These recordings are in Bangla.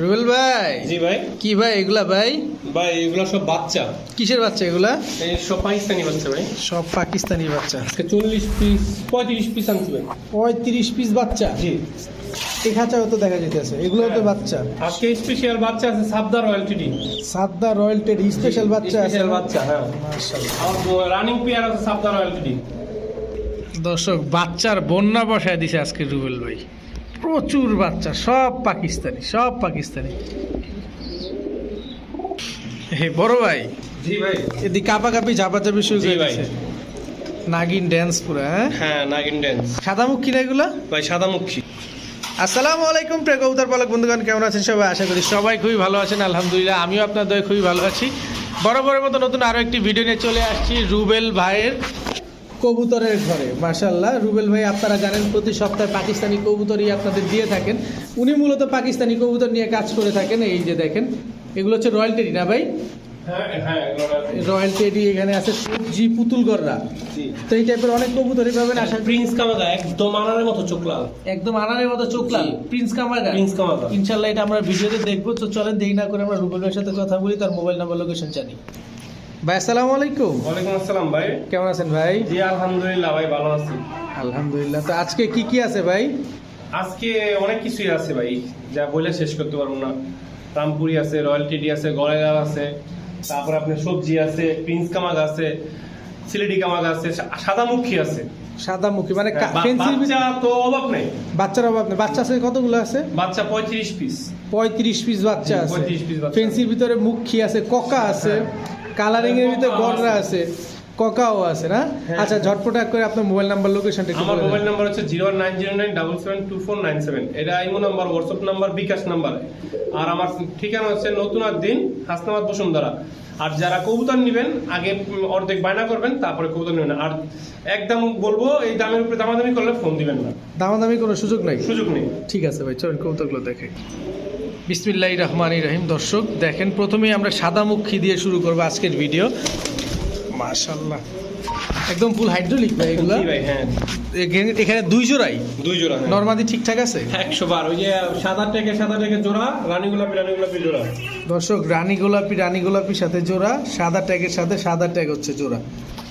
রুবেল ভাই। জি ভাই। কি ভাই এগুলা ভাই? ভাই এগুলো সব বাচ্চা। কিসের বাচ্চা এগুলা? এই সব পাকিস্তানি বাচ্চা ভাই। সব পাকিস্তানি বাচ্চা। আজকে চল্লিশ পিস পঁয়ত্রিশ পিস আনছি ভাই। পঁয়ত্রিশ পিস বাচ্চা? জি। এই খাঁচাও তো দেখা যেতেছে এগুলো তো বাচ্চা। আজকে স্পেশাল বাচ্চা আছে সাবদার রয়্যালটি সাদা রয়্যাল টেড স্পেশাল বাচ্চা আছে স্পেশাল বাচ্চা হ্যাঁ। মাশাআল্লাহ। আর রানিং পেয়ার আছে সাবদার রয়্যালটি দর্শক বাচ্চার বন্যা বসায় দিছে আজকে রুবেল ভাই। প্রচুর বাচ্চা সব পাকিস্তানি সব পাকিস্তানি। হে বড় ভাই জি ভাই। এদিকে কাপাকাপি ঝাপাঝাপি শুরু ভাই। দিছে। নাগিন ড্যান্স পুরো হ্যাঁ? হ্যাঁ নাগিন ড্যান্স সাদা মুখ কিনা এগুলা? ভাই সাদামুখী। আসসালামু আলাইকুম প্রিয় কবুতর পালক বন্ধুগণ কেমন আছেন সবাই? আশা করি সবাই খুবই ভালো আছেন আলহামদুলিল্লাহ। আমিও আপনাদের খুবই ভালো আছি। বরাবরের মতো নতুন আরও একটি ভিডিও নিয়ে চলে আসছি রুবেল ভাইয়ের কবুতরের ঘরে। মাশাল্লাহ রুবেল ভাই আপনারা জানেন প্রতি সপ্তাহে পাকিস্তানি কবুতরই আপনাদের দিয়ে থাকেন। উনি মূলত পাকিস্তানি কবুতর নিয়ে কাজ করে থাকেন এই যে দেখেন। এগুলো হচ্ছে রয়্যাল টেডি না ভাই? হ্যাঁ হ্যাঁ রয়্যাল টেডি। এখানে আছে জি। তো এই টাইপের অনেক কবুতরই পাবেন আশা প্রিন্স কামাগা একদম আনারের মতো চোখ লাল। একদম আনারের মতো চোখ লাল। Prince কামারগা Prince কামাগা। ইনশাল্লাহ এটা আমরা ভিডিওতে দেখব। তো চলেন দেরি না করে আমরা রুবেল ভাইয়ের সাথে কথা বলি তার মোবাইল নাম্বার লোকেশন জানি। ভাই আসসালামু আলাইকুম। ওয়ালাইকুম আসসালাম ভাই। কেমন আছেন ভাই? জি আলহামদুলিল্লাহ ভাই ভালো আছি। আলহামদুলিল্লাহ। তো আজকে কি কি আছে ভাই? আজকে অনেক কিছুই আছে ভাই। যা বলে শেষ করতে পারব না। রামপুরি আছে রয়্যাল টিডি আছে গড়াইলাল আছে। তারপর আপনার সবজি আছে প্রিন্স কামাগ আছে সিলেটি কামাগ আছে সাদামুখী আছে। সাদা মুখী মানে হ্যাঁ, বা- বাচ্চা তো অভাব নেই। বাচ্চার অভাব নেই। বাচ্চা আছে কতগুলো আছে? বাচ্চা পঁয়ত্রিশ পিস পঁয়ত্রিশ পিস বাচ্চা আছে। 35 piece বাচ্চা ফেন্সির ভিতরে মুখী আছে ককা আছে। কালারিং এর ভিতরে গররা আছে। ককাও আছে না? হ্যাঁ। আচ্ছা ঝটপট করে আপনার মোবাইল নাম্বার লোকেশনটা একটু আমার মোবাইল। নাম্বার হচ্ছে zero nine zero nine double seven two four nine seven এটা imo number WhatsApp number bKash number আর আমার ঠিকানা হচ্ছে নতুন দিন হাসনাবাদ বসুন্ধরা। আর যারা কবুতর নেবেন আগে অর্ধেক বায়না করবেন তারপরে কবুতর নেবেন। আর একদম বলব এই দামের উপরে দামাদামি করলে ফোন দিবেন না। দামাদামি কোনো সুযোগ নাই? সুযোগ নেই। ঠিক আছে ভাই চলুন কৌতুকগুলো দেখে বিসমিল্লাহ রহমান রহিম। দর্শক দেখেন প্রথমেই আমরা সাদা মুখী দিয়ে শুরু করব আজকের ভিডিও। মাশাল্লাহ একদম ফুল হাইড্রোলিক ভাই এগুলো। হ্যাঁ। এখানে দুই জোড়াই? দুই জোড়া হ্যাঁ। নর্মাদি ঠিকঠাক আছে? একশো বার ওই যে সাদা টেকে সাদা টেকে জোড়া রানী গোলাপি রানী গোলাপি জোড়া। দর্শক রানী গোলাপি রানী গোলাপির সাথে জোড়া সাদা ট্যাগের সাথে সাদা ট্যাগ হচ্ছে জোড়া।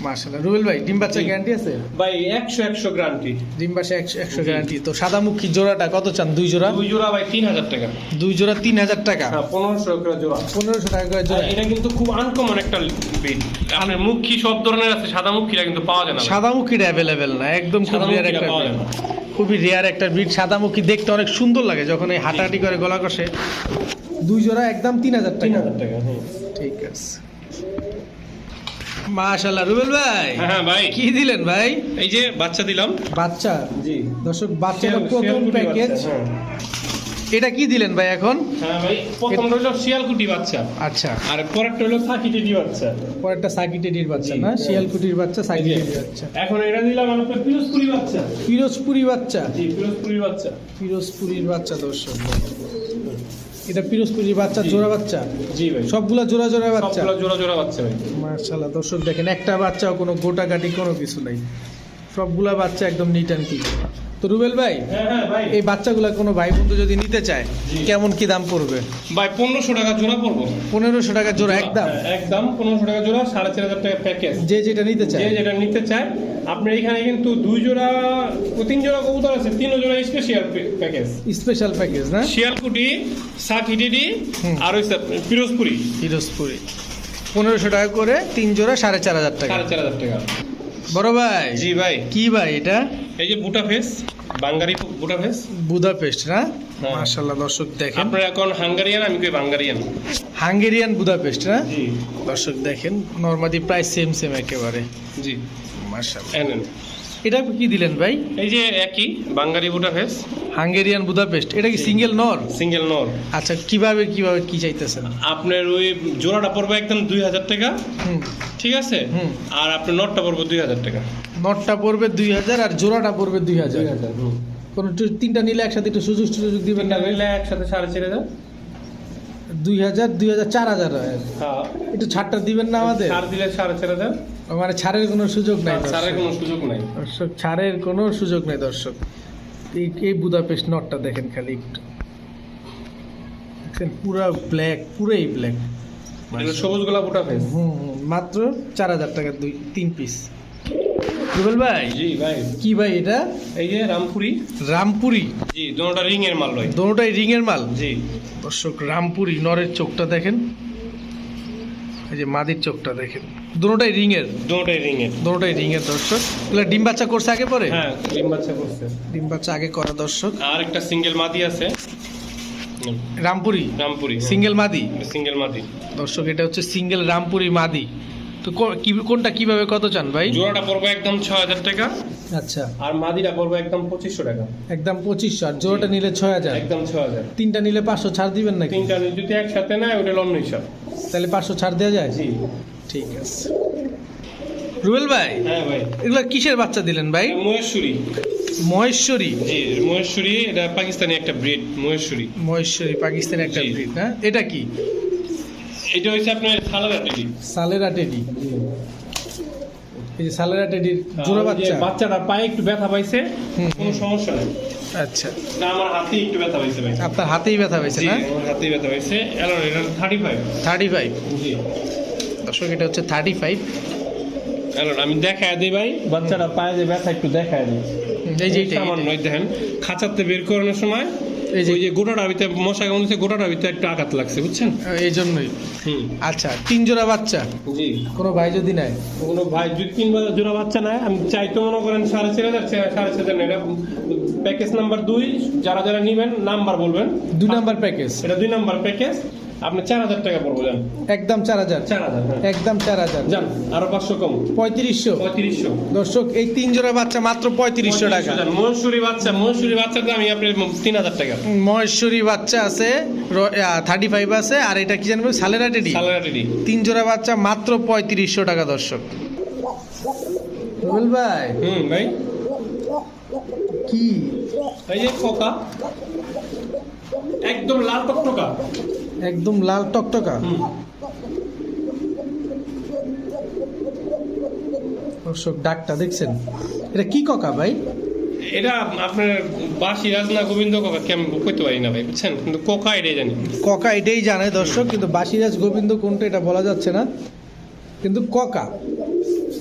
মাশাল্লাহ রুবেল ভাই ডিম বাচ্চা। গ্যারান্টি আছে? ভাই একশো একশো গ্রান্টি ডিম বাচ্চা একশো একশো জি। গ্যারান্টি তো সাদা মুখী জোড়াটা কত চান? দুই জোড়া? দুই জোড়া ভাই তিন হাজার টাকা। দুই জোড়া তিন হাজার টাকা। হ্যাঁ পনেরোশো করে জোড়া। পনেরোশো টাকা করে জোড়া। এটা কিন্তু খুব আনকমন একটা বিট আপনার মুখী সব ধরনের আছে সাদা মুখীরা কিন্তু পাওয়া যায় না সাদা মুখীটা অ্যাভেলেবেল না একদম খুব রেয়ার একটা। খুবই রেয়ার একটা ব্রিড সাদা মুখী দেখতে অনেক সুন্দর লাগে যখন এই হাঁটাহাঁটি করে গলা কষে। দুই জোড়া একদম তিন হাজার টাকা। হাজার টাকা হ্যাঁ। ঠিক আছে। মাশাল্লাহ রুবেল ভাই। হ্যাঁ, হ্যাঁ ভাই। কি দিলেন ভাই? এই যে বাচ্চা দিলাম। বাচ্চা? জি। দর্শক বাচ্চাটা প্রথম প্যাকেজ। এটা কি দিলেন ভাই এখন? হ্যাঁ ভাই প্রথম হলো শিয়ালকুটি বাচ্চা। আচ্ছা। আর পরেরটা হলো সাকিটিটি বাচ্চা। পরেরটা সাকিটেডির বাচ্চা না? শিয়ালকুটির বাচ্চা সাকিটেডির বাচ্চা। এখন এটা দিলাম আপনার পিরোজপুরি বাচ্চা। পিরোজপুরি বাচ্চা। জি পিরোজপুরি বাচ্চা। পিরোজপুরির বাচ্চা দর্শক। এটা পিরোজপুরি বাচ্চা জোড়া বাচ্চা? জি ভাই। সবগুলা জোড়া জোড়া বাচ্চা? সবগুলো জোড়া জোড়া বাচ্চা ভাই। মার্শাল্লাহ দর্শক দেখেন একটা বাচ্চাও কোনো গোটা গাটি কোনো কিছু নাই। সবগুলা বাচ্চা একদম নিট অ্যান্ড ক্লিন তো রুবেল ভাই হ্যাঁ হ্যাঁ এই বাচ্চাগুলা কোনো ভাই বন্ধু যদি নিতে চায় কেমন কি দাম পড়বে? ভাই পনেরোশো টাকা জোড়া পড়ব। পনেরোশো টাকা জোড়া একদম? হ্যাঁ, একদম পনেরোশো টাকা জোড়া সাড়ে চার হাজার টাকা প্যাকেজ যে যেটা নিতে চায়। যে যেটা নিতে চায়। আপনার এখানে কিন্তু দুই জোড়া ও তিন জোড়া কবুতর আছে তিন জোড়া স্পেশাল প্যাকেজ স্পেশাল প্যাকেজ না? শিয়ালকুটি সাকিটিডি হুম। আর ওই পিরোজপুরি। পিরোজপুরি। পনেরোশো টাকা করে তিন জোড়া সাড়ে চার হাজার টাকা। সাড়ে চার হাজার টাকা। বড় ভাই। জি ভাই। কি ভাই এটা? এই যে বুটা ফেস বাঙ্গারি বুটা ফেস বুদাপেস্ট না? মাশাআল্লাহ দর্শক দেখেন। আপনারা এখন হাঙ্গারিয়ান আমি কই বাঙ্গারিয়ান? হাঙ্গেরিয়ান বুদাপেস্ট না? জি। দর্শক দেখেন নর্মালি প্রায় সেম সেম একেবারে। জি। মাশাআল্লাহ। এটা কি দিলেন ভাই? এই যে একই বাঙ্গারি বুটা ফেস হাঙ্গেরিয়ান বুদাপেস্ট এটা কি সিঙ্গেল নর? সিঙ্গেল নর। আচ্ছা কীভাবে কীভাবে কি চাইতেছেন? আপনার ওই জোড়াটা পড়বে একদম দুই হাজার টাকা। হুম। ঠিক আছে। আর আপনার নটটা পড়বে দুই হাজার টাকা। নটটা পড়বে দুই হাজার আর জোড়াটা পড়বে দুই হাজার। কোনো তিনটা নিলে একসাথে একটু সুযোগ সুযোগ দিবেন না? মিলে একসাথে সাড়ে চার হাজার। দুই হাজার দুই হাজার চার হাজার হ্যাঁ একটু ছাড়টা দিবেন না আমাদের? ছাড় দিলে সাড়ে চার হাজার? মানে ছাড়ের কোনো সুযোগ নাই ছাড়ের কোনো সুযোগ নাই। দর্শক ছাড়ের কোনো সুযোগ নেই দর্শক। এই বুদাপেস্ট নটটা দেখেন খালি একটু। পুরা ব্ল্যাক পুরাই ব্ল্যাক সবুজ গোলাপ ওটা ফেস হুম, মাত্র চার হাজার টাকা দুই তিন পিস রুবেল ভাই? জি ভাই। কি ভাই এটা? এই যে রামপুরি। রামপুরি? জি দুটোটা রিং এর মাল ভাই। দোনোটাই রিং এর মাল? জি। দর্শক রামপুরি নরের চোখটা দেখেন। এই যে মাদির চোখটা দেখেন। দুটোটাই রিং এর দুটোটাই রিং এর দুটোটাই রিং এর দর্শক। এগুলো ডিম বাচ্চা করছে আগে পরে? হ্যাঁ ডিম বাচ্চা করছে। ডিম বাচ্চা আগে করা দর্শক। আর একটা সিঙ্গেল মাদি আছে। রামপুরি? রামপুরি সিঙ্গেল মাদি? সিঙ্গেল মাদি। দর্শক এটা হচ্ছে সিঙ্গেল রামপুরি মাদি। তো কোনটা কীভাবে কত চান ভাই? জোড়াটা পড়বে একদম ছয় হাজার টাকা। আচ্ছা। আর মাদিটা পড়বে একদম পঁচিশশো টাকা। একদম পঁচিশশো আর জোড়াটা নিলে ছয় হাজার? একদম ছয় হাজার। তিনটা নিলে পাঁচশো ছাড় দিবেন নাকি? তিনটা যদি একসাথে নেয় ওটা লন হিসাব। তাহলে পাঁচশো ছাড় দেওয়া যায়? জি। ঠিক আছে। রুবেল ভাই হ্যাঁ ভাই। এগুলো কিসের বাচ্চা দিলেন ভাই? মহেশ্বরী। মহেশ্বরী। জি মহেশ্বরী এটা পাকিস্তানি একটা ব্রিড মহেশ্বরী। মহেশ্বরী পাকিস্তানি একটা ব্রিড না এটা কি? এটা হচ্ছে আপনার সালাদা টেডি। সালেরা টেডি। এই যে সালেরা টেডির জোড়া বাচ্চা। বাচ্চাটা পায়ে একটু ব্যথা পাইছে কোনো সমস্যা নেই। আচ্ছা। না আমার হাতে একটু ব্যথা পাইছে ভাই। আপনার হাতেই ব্যথা না? আমার হাতেই ব্যথা পাইছে। এটা জি। দর্শক এটা হচ্ছে আমি দেখায় দিই ভাই বাচ্চাটা পায়ে যে ব্যথা একটু দেখায় দিই। এই যে। এই দেখেন খাঁচাতে বের করানোর সময় এই যে ওই যে গোটাটার ভিতরে মশা কামড়েছে গোটাটার ভিতরে একটু আঘাত লাগছে বুঝছেন? এই জন্যই। আচ্ছা তিন জোড়া বাচ্চা? জি। কোনো ভাই যদি নেয়? কোনো ভাই যদি তিন জোড়া বাচ্চা নেয় আমি চাই তো মনে করেন সাড়ে চার হাজার সাড়ে চার হাজার এটা প্যাকেজ নাম্বার দুই যারা যারা নিবেন নাম্বার বলবেন। দুই নাম্বার প্যাকেজ এটা দুই নাম্বার প্যাকেজ আপনি চার হাজার টাকা পড়ব যান। একদম চার হাজার। চার হাজার হ্যাঁ। একদম চার হাজার। যান আরও পাঁচশো কম। পঁয়ত্রিশশো। পঁয়ত্রিশশো। দর্শক এই তিন জোড়া বাচ্চা মাত্র পঁয়ত্রিশশো টাকা। মহসুরি বাচ্চা মহসুরি বাচ্চার দাম আমি আপনার তিন হাজার টাকা। মহেশ্বরী বাচ্চা আছে থার্টি ফাইভ আছে আর এটা কি জানব সালেরা টেডি সালারি তিন জোড়া বাচ্চা মাত্র পঁয়ত্রিশশো টাকা দর্শক। রুবেল ভাই। হুম ভাই। কি? এই যে কোকা একদম লাল টকটকা। একদম লাল টকটকা। দর্শক ডাকটা দেখছেন? এটা কি ককা ভাই? এটা আপনার বাসি রাজনা গোবিন্দ কোকা কেমন কইতে পারি না ভাই বুঝছেন? কিন্তু কোকা এটাই জানি। ককা এটাই জানে দর্শক কিন্তু বাসিরাজ গোবিন্দ কোনটা এটা বলা যাচ্ছে না। কিন্তু ককা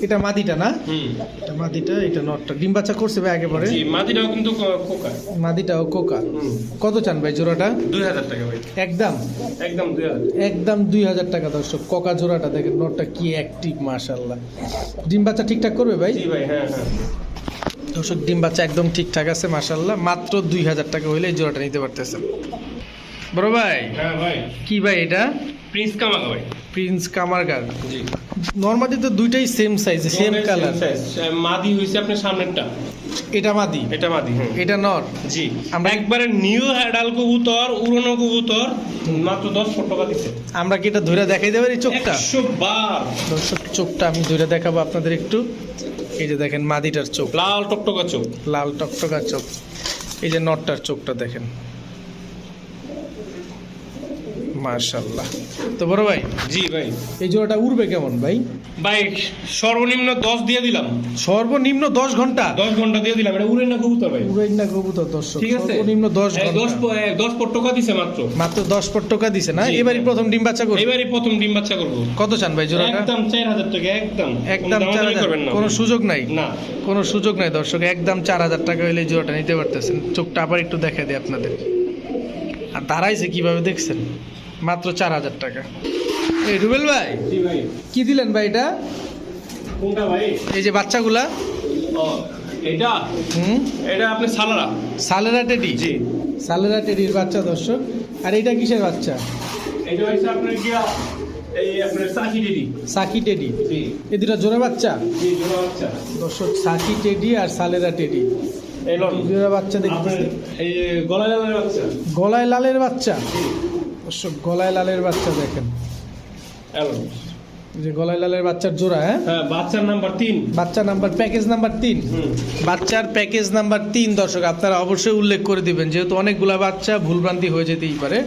এটা মাদিটা না? হুম। এটা মাদিটা এটা নটটা। ডিম বাচ্চা করছে ভাই আগে পরে জি মাদিটাও কিন্তু কোকা। মাদিটাও কোকা। হুম। কত চান ভাই জোড়াটা? দুই হাজার টাকা ভাই। একদম? একদম দুই হাজার। একদম দুই হাজার টাকা দর্শক। কোকা জোড়াটা দেখেন নটটা কি অ্যাক্টিভ মাশাল্লাহ ডিম বাচ্চা ঠিকঠাক করবে ভাই? জি ভাই হ্যাঁ হ্যাঁ। দর্শক ডিম বাচ্চা একদম ঠিকঠাক আছে মাশাল্লাহ মাত্র দুই হাজার টাকা হইলে এই জোড়াটা নিতে পারতেছেন। বড় ভাই? হ্যাঁ ভাই। কি ভাই এটা? প্রিন্স কামাকা ভাই। প্রিন্স কামারগার জি। নর্মালি তো দুইটাই সেম সাইজ সেম কালার মাদি হয়েছে আপনার সামনেরটা। এটা মাদি। এটা মাদি এটা নর। জি। আমরা- একবারে নিউ হ্যাডাল কবুতর উড়নো কবুতর মাত্র দশ ফুট টাকা দিচ্ছে আমরা কি এটা ধরে দেখাই দেবেন এই চোখটা? একশো বার। দর্শক চোখটা আমি ধরে দেখাবো আপনাদের একটু। এই যে দেখেন মাদিটার চোখ। লাল টকটকা চোখ। লাল টকটকা চোখ। এই যে নটটার চোখটা দেখেন। তো বড় ভাই জি ভাই। এই জোড়াটা উড়বে কেমন ভাই? ভাই সর্বনিম্ন দশ দিয়ে দিলাম। সর্বনিম্ন দশ ঘণ্টা? দশ ঘণ্টা দিয়ে দিলাম। এটা উড়ে না কবুতর ভাই। না কবুতর দর্শক ঠিক আছে? সর্বনিম্ন দশ দশ ঘণ্টা। প- এ, দশ টাকা দিছে মাত্র। মাত্র দশ পর টাকা দিছে না? এবারই প্রথম ডিম বাচ্চা করবে? এবারই প্রথম ডিম বাচ্চা করব। কত চান ভাই জোড়াটা? একদম চার হাজার টাকা একদম। একদম কোনো চার হাজার। কোনো সুযোগ নাই? না। কোনো সুযোগ নাই দর্শক একদম চার হাজার টাকা হইলে এই জোড়াটা নিতে পারতেছেন। চোখটা আবার একটু দেখা দিই আপনাদের। আর দাঁড়াইছে কীভাবে দেখছেন? মাত্র চার হাজার টাকা। এই রুবেল ভাই জি কি দিলেন ভাই এটা? ভাই? এই যে বাচ্চাগুলা। এটা হুম? এটা আপনি সালারা। সালেরা টেডি? জি। সালেরা টেডির বাচ্চা দর্শক। আর এটা কিসের বাচ্চা? এটা আপনার গিয়া এই আপনার সাকি টেডি। জি। এই দুটা জোড়া বাচ্চা? জি জোড়া বাচ্চা। দর্শক সাকি টেডি আর সালেরা টেডি। এই জোড়া বাচ্চা আপনার এই গলায় লালের বাচ্চা। গলায় লালের বাচ্চা? জি। দর্শক গলায় লালের বাচ্চা দেখেন। যে গলায় লালের বাচ্চার জোড়া হ্যাঁ? হ্যাঁ বাচ্চার নাম্বার তিন। বাচ্চা নাম্বার প্যাকেজ নাম্বার তিন। বাচ্চার প্যাকেজ নাম্বার তিন দর্শক আপনারা অবশ্যই উল্লেখ করে দিবেন যেহেতু অনেকগুলা বাচ্চা ভুলভ্রান্তি হয়ে যেতেই পারে।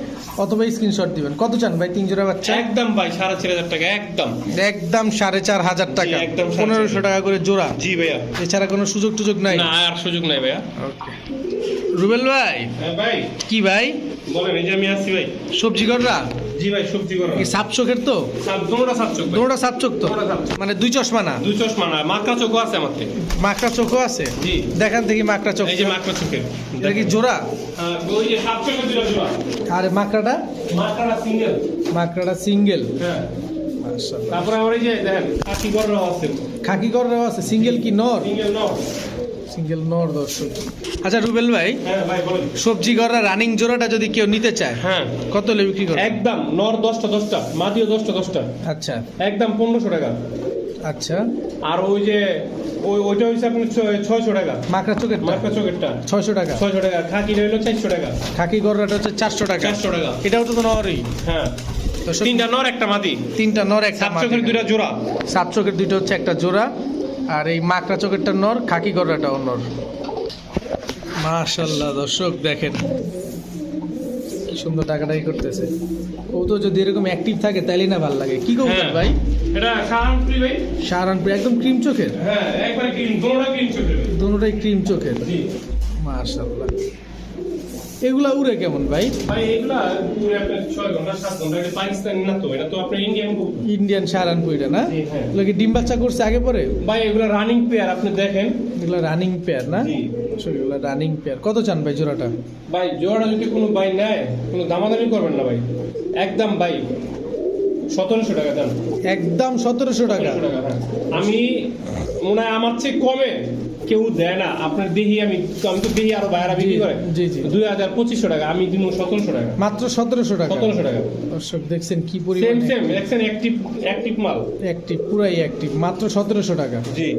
অথবা স্ক্রিনশট দিবেন। কত চান ভাই তিন জোড়া বাচ্চা? একদম ভাই সাড়ে চার হাজার টাকা একদম। একদম সাড়ে চার হাজার টাকা। একদম পনেরোশো টাকা করে জোড়া। জি ভাইয়া। এছাড়া কোনো সুযোগ টুযোগ নাই? না আর সুযোগ নাই ভাইয়া। ওকে রুবেল ভাই? হ্যাঁ ভাই। কি ভাই? বলেন এই যে আমি আসছি ভাই। সবজি গররা জি ভাই সবজি করো এই সাপ চোখের তো? দুটোটা সাত চোখ ভাই। সাপ চোখ তো? দুটোটা সাপ চোখ। মানে দুই চশমা না? দুই চশমা না মাকড়া চোখও আছে আমার থেকে। মাকড়া চোখও আছে? জি। দেখান দেখি মাকড়া চোখ এই যে মাকড়া চোখের। এটা কি জোড়া? ওই যে সাত চোখের দুটো জোড়া। আর মাকড়াটা? সিঙ্গেল। মাকড়াটা সিঙ্গেল। হ্যাঁ। তারপরে আমার এই যে দেখেন কাকি গররা আছে। খাকি আছে সিঙ্গেল কি নর? সিঙ্গেল সিঙ্গেল নর দর্শক। আচ্ছা রুবেল ভাই হ্যাঁ ভাই বলেন। সবজি গররা রানিং জোড়াটা যদি কেউ নিতে চায় হ্যাঁ। কত হলে বিক্রি করে একদম নর দশটা দশটা মাটিও দশটা দশটা। আচ্ছা। একদম পনেরোশো টাকা। আচ্ছা। আর ওই যে ওই ওইটা হচ্ছে আপনার ছয়- ছয়শো টাকা। মাকড়া চোখের মার্কা চোখেরটা। ছয়শো টাকা। ছয়শো টাকা। খাকি রইল চারশো টাকা। খাকি গররাটা হচ্ছে চারশো টাকা। চারশো টাকা। এটাও তো নরই। হ্যাঁ। তিনটা নর একটা মাটি তিনটা নর একটা সাত চোখের দুইটা জোড়া। সাত চোখের দুইটা হচ্ছে একটা জোড়া। আর এই মাকড়া চোখেরটা নর খাকি গররাটাও নর মাশাল্লাহ দর্শক দেখেন। সুন্দর টাকাটাই করতেছে। ও তো যদি এরকম অ্যাক্টিভ থাকে তাইলে না ভালো লাগে। কি কবুতর হ্যাঁ। ভাই? এটা সাহারানপুরি ভাই। সাহারানপুর একদম ক্রিম চোখের? হ্যাঁ একবার ক্রিম ক্রিম চোখের। দুটোটাই ক্রিম চোখের। জি। মাশাল্লাহ। এগুলা উড়ে কেমন ভাই? ভাই এগুলা পুরো আপনার ছয় ঘণ্টা সাত ঘণ্টা এটা পাকিস্তানি না তো? এটা তো আপনার ইন্ডিয়ান। ইন্ডিয়ান সাহারানপুরিটা না? জি, হ্যাঁ। এগুলো কি ডিম বাচ্চা করছে আগে পরে? ভাই এগুলা রানিং পেয়ার আপনি দেখেন। এগুলো রানিং পেয়ার না। এগুলো রানিং পেয়ার কত চান ভাই জোড়াটা? ভাই জোড়া যদি কোনো ভাই নেয় কোনো দামাদামি করবেন না ভাই। একদম ভাই সতেরোশো টাকা দেন। একদম সতেরোশো টাকা। 1700 টাকা, হ্যাঁ। আমি মনে হয় আমার চেয়ে কমে কেউ দেয় না। আপনার দেহি আমি আমি তো দেহি আরও বাইরে বিক্রি করে। জি, জি। দুই হাজার পঁচিশশো টাকা আমি দিব সতেরোশো টাকা। মাত্র সতেরোশো টাকা? সতেরোশো টাকা। দর্শক দেখছেন কি সেম সেম দেখছেন অ্যাক্টিভ অ্যাক্টিভ মাল। অ্যাক্টিভ পুরাই অ্যাক্টিভ মাত্র সতেরোশো টাকা। জি।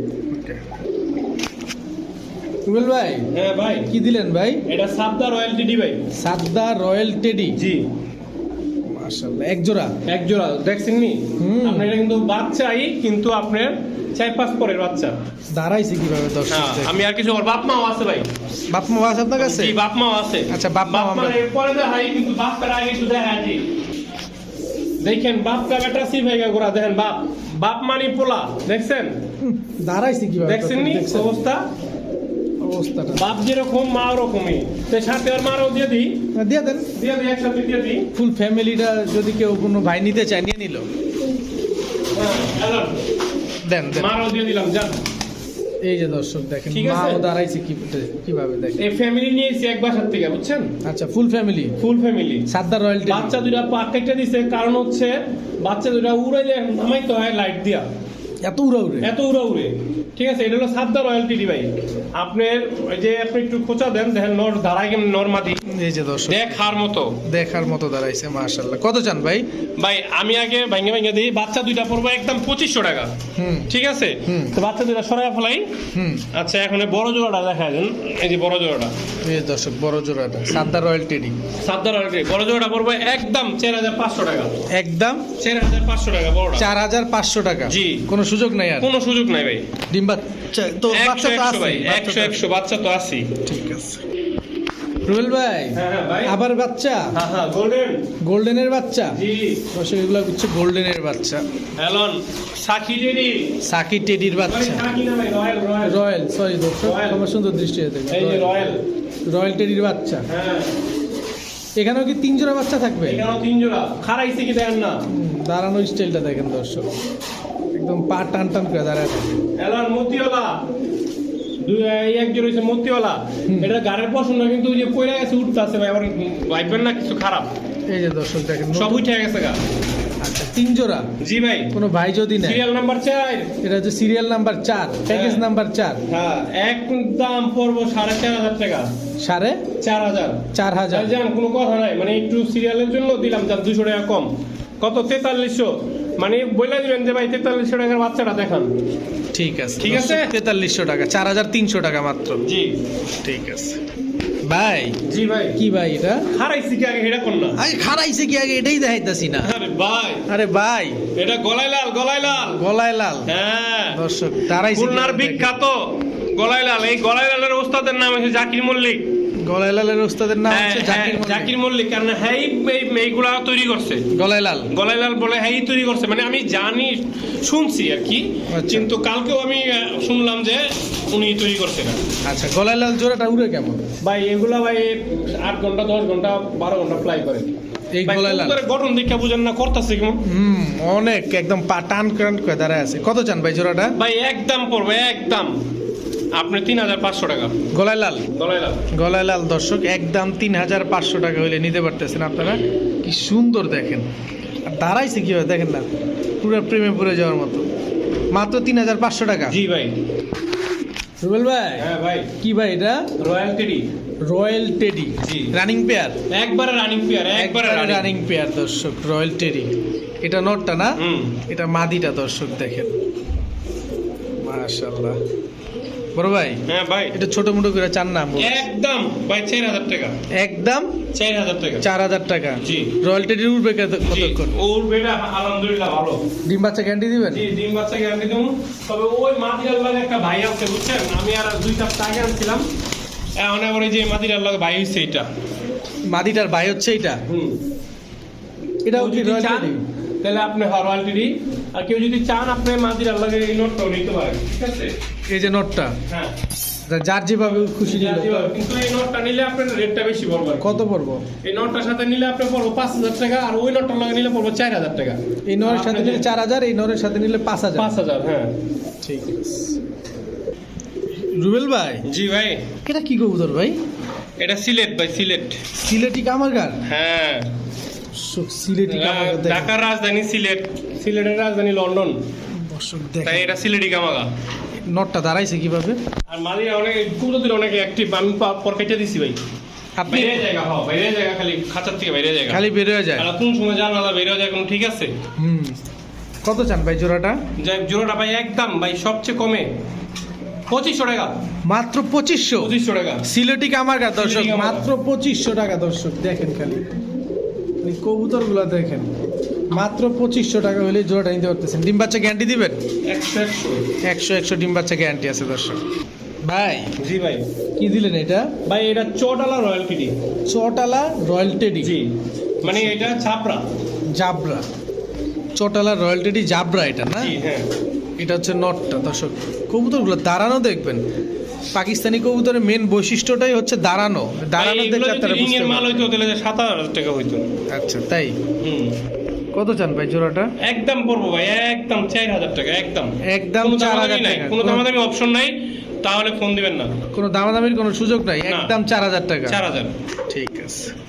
রুবেল ভাই হ্যাঁ ভাই। কি দিলেন ভাই? এটা সাবদা রয়্যাল টিডি ভাই। সাদ্দা রয়্যাল টেডি? জি। মাশাআল্লাহ এক জোড়া? এক জোড়া দেখছেন নি? হুম। আপনার এটা কিন্তু বাচ্চাই কিন্তু আপনার চার পাঁচ পরের বাচ্চা। দাঁড়াইছে কীভাবে দর্শক হ্যাঁ আমি আর কিছু। বাপ মাও আছে ভাই। বাপ মা আছে আপনার কাছে? বাপ মাও আছে। আচ্ছা, বাপ মা আমরা- এরপরে দেখাই কিন্তু বাপ কার আগে একটু দেখা জি দেখেন বাপ কা বেটা সি ভাই গোরা দেখেন বাপ। বাপ মানি পোলা দেখছেন? দাঁড়াইছে কীভাবে দেখছেন নি অবস্থা? অবস্থাটা। বাপ যেরকম মা ওরকমই। তো সাথে আর মারও দিয়ে দিই। দিয়ে দেন। দিয়ে দিই একসাথে দিয়ে দিই। ফুল ফ্যামিলিটা যদি কেউ কোনো ভাই নিতে চায় নিয়ে নিল। হ্যাঁ। দেন দেন। দিয়ে দিলাম যান। এই যে দর্শক দেখেন। মাও দাঁড়াইছে কি কীভাবে দেখেন? এই ফ্যামিলি নিয়েছি এক বাসার থেকে বুঝছেন? আচ্ছা ফুল ফ্যামিলি ফুল ফ্যামিলি সাদ্দা রয়্যাল টেডি বাচ্চা দুটা পাকেটে দিছে কারণ হচ্ছে বাচ্চা দুটা উড়াইলে নামাইতে হয় লাইট দিয়া। এত উড়া উড়ে এত উড়া উড়ে ঠিক আছে এটা হলো সাতটা রয়্যালটি ভাই আপনার ওই যে আপনি একটু খোঁচা দেন দেখেন নর দাঁড়াই কেমন নর্মাদি এই যে দর্শক। দেখার মতো। দেখার মতো দাঁড়াইছে মাশাল্লাহ কত চান ভাই? ভাই আমি আগে ভাঙ্গে ভাঙ্গে দিই বাচ্চা দুইটা পড়ব একদম পঁচিশশো টাকা। ঠিক আছে? তো বাচ্চা দুইটা সরাই ফেলাই। হুম। আচ্ছা এখন বড় জোড়াটা দেখা দেন। এই যে বড় জোড়াটা। এই দর্শক বড় জোড়াটা সাদ্দা রয়্যাল টেডি সাতটা রয়্যালটি বড় জোড়াটা পড়ব একদম চার হাজার পাঁচশো টাকা। একদম? চার হাজার পাঁচশো টাকা বড়টা। চার হাজার পাঁচশো টাকা। জি। কোনো সুযোগ নাই আর। কোনো সুযোগ নাই ভাই। ডিম বাচ্চা তো বাচ্চা তো আছে ভাই বাচ্চা একশো তো একশো বাচ্চা তো আছি। ঠিক আছে। রুবেল ভাই হ্যাঁ হ্যাঁ ভাই। আবার বাচ্চা? হ্যাঁ হ্যাঁ গোল্ডেন গোল্ডেনের বাচ্চা? জি। এগুলো হচ্ছে গোল্ডেনের বাচ্চা। অ্যালন সাকি ডেডি সাকি টেডির বাচ্চা। রয়্যাল সরি দর্শক আমার সুন্দর দৃষ্টি যে রয়্যাল। রয়্যাল। টেডির বাচ্চা। হ্যাঁ। এখানেও কি তিন জোড়া বাচ্চা থাকবে? এখানেও তিন জোড়া খারাইছে কি দেখেন না? দাঁড়ানো স্টাইলটা দেখেন দর্শক। একদম পা টান টান করে দাঁড়ায় থাকে মতিওয়ালা মতিওয়ালা এটা গাড়ির পছন্দ কিন্তু ওই যে পয়লা গেছে উঠতে আছে ভাই ভাববেন না কিছু খারাপ। এই যে দর্শক দেখেন সব উঠে গেছে গা। আচ্ছা তিন জোড়া? জি ভাই। কোনো ভাই যদি নেয়? সিরিয়াল নাম্বার চার। এটা হচ্ছে সিরিয়াল নাম্বার চার প্যাকেজ হ্যাঁ। নাম্বার চার। হ্যাঁ এক দাম পড়ব সাড়ে চার হাজার টাকা। সাড়ে? চার হাজার। চার হাজার। কোনো কথা নাই। মানে একটু সিরিয়ালের জন্য দিলাম দুশো টাকা কম। কত? তেতাল্লিশশো। মানে বলে দিবেন যে ভাই তেতাল্লিশশো টাকার বাচ্চাটা দেখান। ঠিক আছে ঠিক আছে? তেতাল্লিশশো টাকা চার হাজার তিনশো টাকা মাত্র। জি। ঠিক আছে। ভাই জি ভাই। কি ভাই এটা? হারাইছি কি আগে এটা কোন না? আরে খারাইছে কি আগে এটাই দেখাইতাছি না। আরে ভাই। আরে ভাই। এটা গলায় লাল গলায় লাল। গলায় লাল। হ্যাঁ। দর্শক দাঁড়াইছে খুলনার বিখ্যাত গলায় লাল। এই গলায় লালের ওস্তাদের নাম হচ্ছে জাকির মল্লিক। গলায় লালের ওস্তাদের নাম হ্যাঁ, হচ্ছে হ্যাঁ, জাকির মল্লিক। কারণ হ্যাঁ এইগুলা তৈরি করছে। গলায় লাল গলায় লাল বলে হ্যাঁ তৈরি করছে মানে আমি জানি শুনছি আর কি আচ্ছা। কিন্তু কালকেও আমি শুনলাম যে উনি তৈরি করছে না। আচ্ছা গলায় লাল জোড়াটা উড়ে কেমন? ভাই এগুলা ভাই আট ঘণ্টা দশ ঘণ্টা বারো ঘণ্টা ফ্লাই করে। এই গলায় লাল গঠন দেখে বুঝেন না করতেছে কেমন? হুম অনেক একদম টান টান করে দাঁড়ায় আছে। কত চান ভাই জোড়াটা? ভাই একদম পড়বে একদম। আপনি তিন হাজার পাঁচশো টাকা। গলায় লাল? গলায় লাল। গলায় লাল দর্শক একদম তিন হাজার পাঁচশো টাকা হইলে নিতে পারতেছেন আপনারা। কি সুন্দর দেখেন। আর দাঁড়াইছে কি হয় দেখেন না। পুরো প্রেমে পড়ে যাওয়ার মতো। মাত্র তিন হাজার পাঁচশো টাকা। জি ভাই। রুবেল ভাই? হ্যাঁ ভাই। কি ভাই এটা? Royal teddy. Royal teddy. জি। Running pair? একবারে রানিং পেয়ার একবারে রানিং। পেয়ার দর্শক রয়্যাল টেডি। এটা নটটা না? এটা মাদিটা দর্শক দেখেন। মাশাল্লাহ বড় ভাই? হ্যাঁ ভাই। এটা ছোট মোটো করে চার নাম একদম ভাই চার হাজার টাকা। একদম? চার হাজার টাকা। চার হাজার টাকা। জি। রয়্যাল টেডির উঠবে কতক্ষণ? ওর বেটা আলহামদুলিল্লাহ ভালো। ডিম বাচ্চা গ্যারান্টি দিবেন? জি ডিম বাচ্চা গ্যারান্টি দেবো। তবে ওই মাদিরার লাগে একটা ভাই আছে বুঝছেন? আমি আর দুই সপ্তাহ আগে আনছিলাম। এখন আবার এই যে মাদিরার লাগে ভাই হচ্ছে এটা মাদিটার ভাই হচ্ছে এটা হুম। এটাও কেউ কি রয়্যাল তাহলে আপনি রয়্যালটি আর কেউ যদি চান আপনি মাদিরার লাগে এই নোটটাও নিতে পারেন ঠিক আছে? এই যে নোটটা? হ্যাঁ। যার যেভাবে খুশি কিন্তু এই নোটটা নিলে আপনার রেটটা বেশি পড়বে কত পড়ব? এই নোটটার সাথে নিলে আপনি পড়ব পাঁচ হাজার টাকা আর ওই নোটটার লাগে নিলে পড়ব চার হাজার টাকা। এই নরের সাথে নিলে চার হাজার এই নরের সাথে নিলে পাঁচ হাজার। পাঁচ হাজার হ্যাঁ। ঠিক আছে। রুবেল ভাই? জি ভাই। এটা কি কবুতর ভাই? এটা সিলেট ভাই সিলেট। সিলেটি কামারগার হ্যাঁ। সিলেটি ঢাকার রাজধানী সিলেট। সিলেটের রাজধানী লন্ডন। দর্শক তাই এটা সিলেটি কামাগা। নটটা দাঁড়াইছে কীভাবে? আর মাঝে অনেক কুকুরদের অনেক অ্যাক্টিভ আমি পর কেটে দিছি ভাই। আপনি জায়গা হ্যাঁ বাইরে জায়গা খালি খাঁচার থেকে বাইরে জায়গা। খালি বের হয়ে যায়। আর কোন সময় জানালা বের হয়ে যায় কোনো ঠিক আছে? হুম। কত চান ভাই জোড়াটা? যাই জোড়াটা ভাই একদম ভাই সবচেয়ে কমে। পঁচিশশো টাকা। মাত্র পঁচিশশো? পঁচিশশো টাকা। সিলেটি কামারগার দর্শক মাত্র পঁচিশশো টাকা দর্শক দেখেন খালি। এই কবুতরগুলো দেখেন। মাত্র পঁচিশশো টাকা হলে জোড়াটা নিতে পারতেছেন। ডিম বাচ্চা গ্যারান্টি দিবেন? একশো একশো। একশো একশো ডিম বাচ্চা গ্যারান্টি আছে দর্শক। ভাই জি ভাই। কি দিলেন এটা? ভাই এটা চটালা রয়্যাল কিডি চটালা রয়্যাল টেডি জি। মানে এটা ছাপরা জাবরা। চটালা রয়্যাল টেডি জাবরা এটা না? হ্যাঁ। এটা হচ্ছে নটটা দর্শক। কবুতরগুলো দাঁড়ানো দেখবেন। পাকিস্তানি কবুতরের মেন বৈশিষ্ট্যটাই হচ্ছে দাঁড়ানো। দাঁড়ানো দেখলে আপনারা বুঝতে মাল হইতো তাহলে টাকা হইতো। আচ্ছা তাই? হুম। কত চান ভাই জোড়াটা? একদম পড়ব ভাই একদম চার হাজার টাকা একদম। একদম কোনো চার দামাদামি হাজার নাই টাকা। কোনো দামাদামি অপশন নাই তাহলে ফোন দিবেন না। কোনো দামাদামির কোনো সুযোগ নাই একদম চার হাজার টাকা। চার হাজার। ঠিক আছে।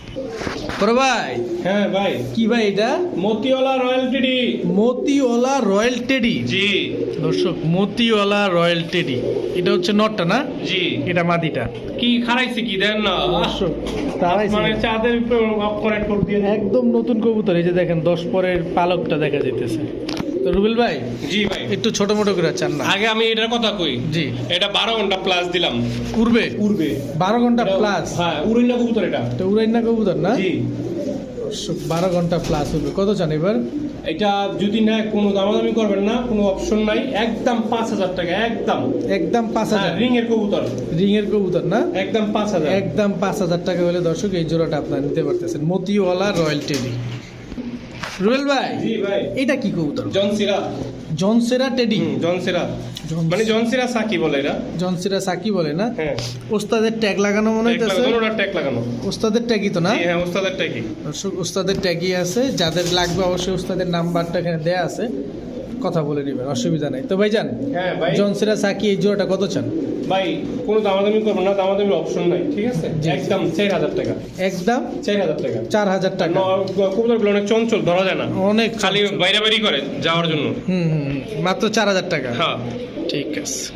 বড় ভাই। হ্যাঁ ভাই। কি ভাই এটা? মতিওয়ালা রয়্যাল টিডি। মতিওয়ালা রয়্যাল টেডি? জি। দর্শক মতিওয়ালা রয়্যাল টেডি। এটা হচ্ছে নটটা না? জি। এটা মাদিটা। কি খারাইছে কি? দেন না। দর্শক। মানে চাঁদের অক্ষরেট করে দিয়ে একদম নতুন কবুতর এই যে দেখেন দশ পরের পালকটা দেখা যাইতেছে। তো রুবেল ভাই জি ভাই। একটু ছোট মোটো করে চান না। আগে আমি এটার কথা কই। জি। এটা বারো ঘণ্টা প্লাস দিলাম। উড়বে? উড়বে। বারো ঘণ্টা প্লাস হ্যাঁ উড়িন না কবুতর এটা। এটা উড়াই না কবুতর না? জি। বারো ঘণ্টা প্লাস উড়বে। কত চান এবার? এটা যদি না কোনো দামাদামি করবেন না কোনো অপশন নাই। একদম পাঁচ হাজার টাকা একদম। একদম পাঁচ হাজার। রিং এর কবুতর। রিং এর কবুতর না? একদম পাঁচ হাজার। একদম পাঁচ হাজার টাকা হলে দর্শক এই জোড়াটা আপনার নিতে পারতেছেন। Motiwala royal teddy. রুবেল ভাই? জি ভাই। এটা কি কবুতর? জনসিরা জনসেরা টেডি? জনসেরা জন- মানে জনসেরা সাকি বলে এরা। জনসেরা সাকি বলে না? হ্যাঁ। ওস্তাদের ট্যাগ লাগানো মনে হইতেছে? লাগানো ট্যাগ লাগানো। ওস্তাদের ট্যাগই তো না? হ্যাঁ ওস্তাদের ট্যাগই। দর্শক ওস্তাদের ট্যাগই আছে। যাদের লাগবে অবশ্যই ওস্তাদের নাম্বারটা এখানে দেয়া আছে। কথা বলে নেবেন অসুবিধা নাই। তো ভাই যান হ্যাঁ ভাই। জনসেরা সাকি এই জোড়াটা কত চান? ভাই কোনো দামাদামি করব না দামাদামির অপশন নাই ঠিক আছে? একদম চার হাজার টাকা। একদম? চার হাজার টাকা। চার হাজার টাকা। কবুতরগুলো অনেক চঞ্চল ধরা যায় না। অনেক খালি বাইরে বাইরে করে যাওয়ার জন্য। হুম হুম। মাত্র চার হাজার টাকা? হ্যাঁ। ঠিক আছে।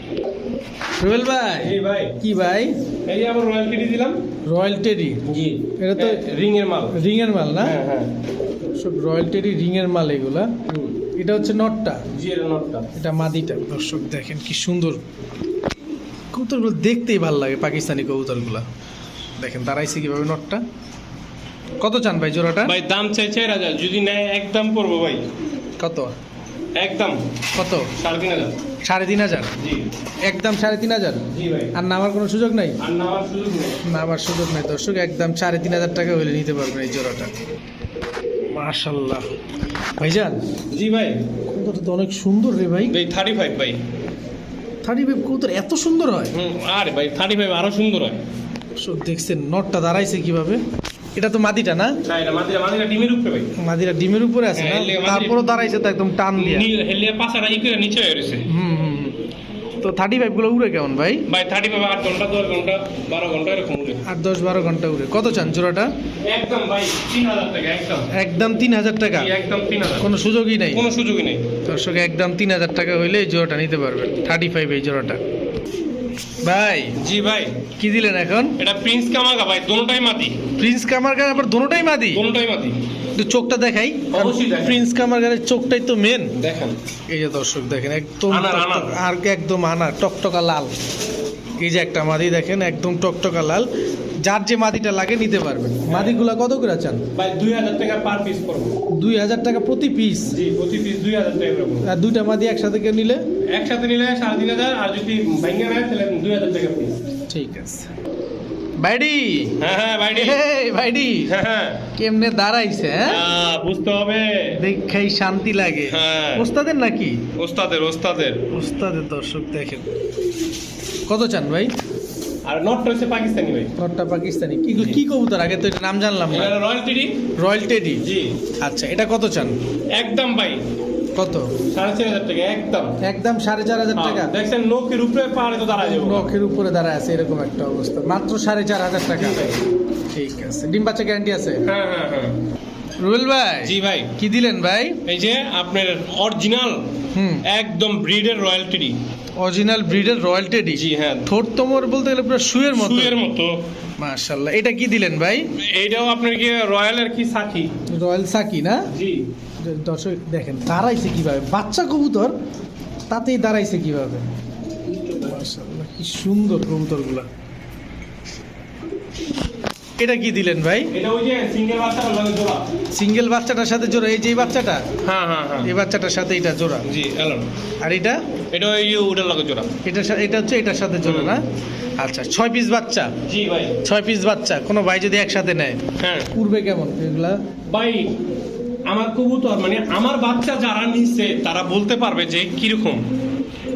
রুবেল ভাই? ভাই। কি ভাই? এই যে আবার রয়্যাল কিডি দিলাম। রয়্যাল টেডি জি। এটা তো রিং এর মাল। রিং এর মাল না? হ্যাঁ হ্যাঁ। সব রয়্যাল টেডি রিং এর মাল এগুলা। হুম। এটা হচ্ছে নটটা? জি এর নোটটা। এটা মাদিটা। দর্শক দেখেন কি সুন্দর। কবুতরগুলো দেখতেই ভালো লাগে পাকিস্তানি কবুতরগুলো। দেখেন দাঁড়াইছে কীভাবে নটটা? কত চান ভাই জোড়াটা? ভাই দাম চাই চার হাজার। যদি নেয় একদম পড়ব ভাই। কত? একদম। কত? সাড়ে তিন হাজার। সাড়ে তিন হাজার? জি। একদম সাড়ে তিন হাজার? জি ভাই। আর নামার কোনো সুযোগ নাই? আর সুযোগ নেই। নামার সুযোগ নাই। দর্শক একদম সাড়ে তিন হাজার টাকা হলে নিতে পারবেন এই জোড়াটা। মাশাল্লাহ ভাইজান জি ভাই। কবুতরটা তো অনেক সুন্দর রে ভাই। এই থার্টি ফাইভ ভাই। থার্টি ফাইভ কবুতর এত সুন্দর হয়? হুম আরে ভাই থার্টি ফাইভ আরও সুন্দর হয়। দেখছেন নটটা দাঁড়াইছে কীভাবে? এটা তো মাদিটা না? মাদিরা ডিমের উপরে ভাই। মাদিরা ডিমের উপরে আছে না? হ্যাঁ, তারপরও দাঁড়াইছে তো একদম টান দিয়ে। পাশাটা নিচে হয়ে রয়েছে। হুম হুম। তো থার্টি ফাইভগুলো উড়ে কেমন ভাই? ভাই থার্টি ফাইভ আট ঘণ্টা দশ ঘণ্টা বারো ঘণ্টা এরকম উঠে আট দশ বারো ঘণ্টা উড়ে। কত চান জোড়াটা? একদম ভাই তিন হাজার টাকা একদম। একদম তিন হাজার টাকা? একদম তিন হাজার। কোনো সুযোগই নাই? কোনো সুযোগই নেই। দর্শক একদম তিন হাজার টাকা হইলে এই জোড়াটা নিতে পারবেন। থার্টি ফাইভ এই জোড়াটা। ভাই জি ভাই। কি দিলেন এখন? এটা প্রিন্স কামাগা ভাই দোনোটাই মাটি প্রিন্স কামারগার আবার দোনোটাই মাদি? দোনোটাই মাটি একটু চোখটা দেখাই। প্রিন্স কামারগারের চোখটাই তো মেন দেখেন। এই যে দর্শক দেখেন একদম আর একদম আনা টকটকা লাল। এই যে একটা মাদি দেখেন একদম টকটকা লাল। যার যে মাদিটা লাগে নিতে পারবেন। মাদিগুলা কত করে চান? ভাই দুই হাজার টাকা পার পিস করব দুই হাজার টাকা প্রতি পিস জি প্রতি পিস দুই হাজার টাকা করব আর দুইটা মাদি একসাথে কেউ নিলে? একসাথে নিলে সাড়ে তিন হাজার আর যদি ভাঙ্গা নেয় তাহলে দুই হাজার টাকা পিস ঠিক আছে। বাইডি হ্যাঁ হ্যাঁ বাইডি হ্যাঁ হ্যাঁ। কেমনে দাঁড়াইছে হ্যাঁ? বুঝতে হবে। দেখাই শান্তি লাগে। হ্যাঁ। ওস্তাদের নাকি? ওস্তাদের ওস্তাদের। ওস্তাদের দর্শক দেখেন। কত চান ভাই? আর নটটা হচ্ছে পাকিস্তানি ভাই। নটটা পাকিস্তানি। কি কি কবুতর? আগে তো এটা নাম জানলাম না। Royal teddy. Royal teddy? জি। আচ্ছা এটা কত চান? একদম ভাই। কত? সাড়ে চার হাজার টাকা একদম। একদম সাড়ে চার হাজার টাকা। হ্যাঁ, দেখছেন নৌকের উপরে পাহাড়ে তো দাঁড়া যাব। উপরে দাঁড়ায় আছে এরকম একটা অবস্থা। মাত্র সাড়ে চার হাজার টাকা। ঠিক আছে। ডিম বাচ্চা গ্যারান্টি আছে? হ্যাঁ হ্যাঁ হ্যাঁ। রুবেল ভাই জি ভাই। কি দিলেন ভাই? এই যে আপনার অরিজিনাল হুম। একদম ব্রিডের রয়্যাল টিডি অরিজিনাল ব্রিডের রয়্যাল টেডি জি হ্যাঁ। ঠোঁট তোমর বলতে গেলে পুরো শুয়ের মতো। সুয়ের মতো। মাশাল্লাহ এটা কি দিলেন ভাই? এইটাও আপনার কি রয়্যালের কি সাথী রয়্যাল সাকি না? জি। দর্শক দেখেন দাঁড়াইছে কীভাবে? বাচ্চা কবুতর তাতেই দাঁড়াইছে কীভাবে? কি সুন্দর কবুতরগুলা। এটা কি দিলেন ভাই? এটা সিঙ্গেল বাচ্চা সিঙ্গেল বাচ্চাটার সাথে জোড়া এই যে বাচ্চাটা? হ্যাঁ হ্যাঁ হ্যাঁ। এই বাচ্চাটার সাথে এটা জোড়া। জি এলাম। আর এটা? এটা ওই ওটার লাগে জোড়া। সাথে এটা হচ্ছে এটার সাথে জোড়া না? আচ্ছা ছয় পিস বাচ্চা? জি ভাই। ছয় পিস বাচ্চা কোনো ভাই যদি একসাথে নেয়? হ্যাঁ। উড়বে কেমন এগুলা? ভাই আমার কবুতর মানে আমার বাচ্চা যারা নিচ্ছে তারা বলতে পারবে যে কীরকম।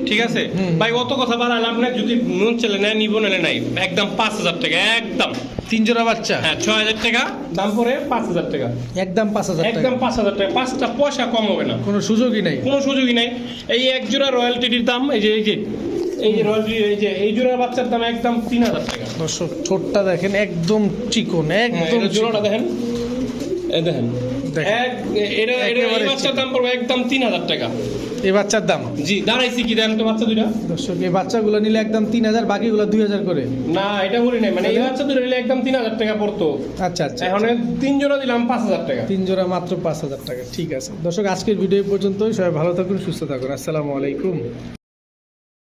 ঠিক আছে? ভাই অত কথা বাড়ালে আপনার যদি মন চলে নেয় নিব নেলে নাই। একদম পাঁচ হাজার টাকা একদম। তিন জোড়া বাচ্চা? হ্যাঁ ছয় হাজার টাকা দাম পরে পাঁচ হাজার টাকা। একদম পাঁচ হাজার টাকা। একদম পাঁচ হাজার টাকা পাঁচটা পয়সা কম হবে না। কোনো সুযোগই নাই। কোনো সুযোগই নাই। এই এক জোড়া রয়্যালটির দাম এই যে এই যে এই যে রয়্যালটি এই যে এই জোড়া বাচ্চার দাম একদম তিন হাজার টাকা। দর্শক ঠোঁটটা দেখেন একদম চিকন হ্যাঁ, একদম জোড়াটা দেখেন। এই দেখেন। এটা এটা এই বাচ্চার দাম পড়বে একদম তিন হাজার টাকা। এই বাচ্চার দাম? জি দাঁড়াইছি কি তো বাচ্চা দুইটা? দর্শক এই বাচ্চাগুলো নিলে একদম তিন হাজার বাকিগুলো দুই হাজার করে। না এটা বলি নাই মানে এই বাচ্চা দুটো নিলে একদম তিন হাজার টাকা পড়তো। আচ্ছা আচ্ছা এখন তিন জোড়া দিলাম পাঁচ হাজার টাকা। তিন জোড়া মাত্র পাঁচ হাজার টাকা ঠিক আছে। দর্শক আজকের ভিডিও পর্যন্তই সবাই ভালো থাকুন সুস্থ থাকুন। আসসালামু আলাইকুম।